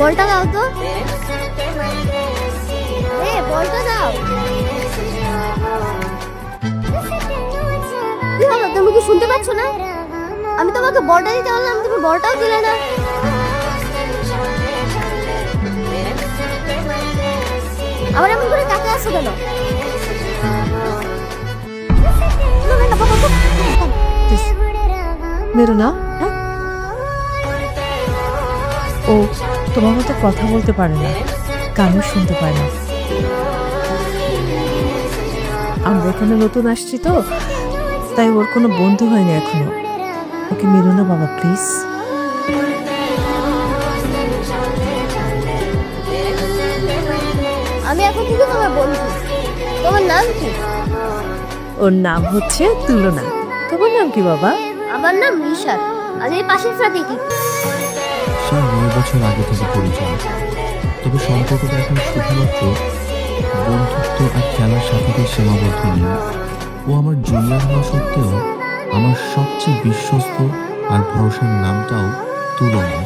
বলটা দাও তো। এ তুমি কি শুনতে পাচ্ছ না? আমি তোমাকে বলটা দিতে বললাম, তুমি বলটাও দিলে না। আবার এমন করে কাকে আসো কেন। মেরো না ও তোমার মতো কথা বলতে পারে না কানও শুনতে পায় না। আমরা এখানে নতুন আসছি তো তাই ওর কোনো বন্ধু হয়নি এখনও। ওকে মেরো না বাবা প্লিজ। আমি এখন থেকে তোমার বন্ধু? তোমার নাম কি? ওর নাম হচ্ছে তুলনা। তোমার নাম কি বাবা? আমার নাম রিশাদ আমি পাশের ফ্ল্যাটে কি? সে নয় বছর আগে থেকে পরিচয়। তবে সম্পর্কটা এখন শুধুমাত্র বন্ধুত্ব আর খেলার সাথে সীমাবদ্ধ নেই। ও আমার জুনিয়র হওয়া সত্ত্বেও আমার সবচেয়ে বিশ্বস্ত আর ভরসার নামটাও তুলনা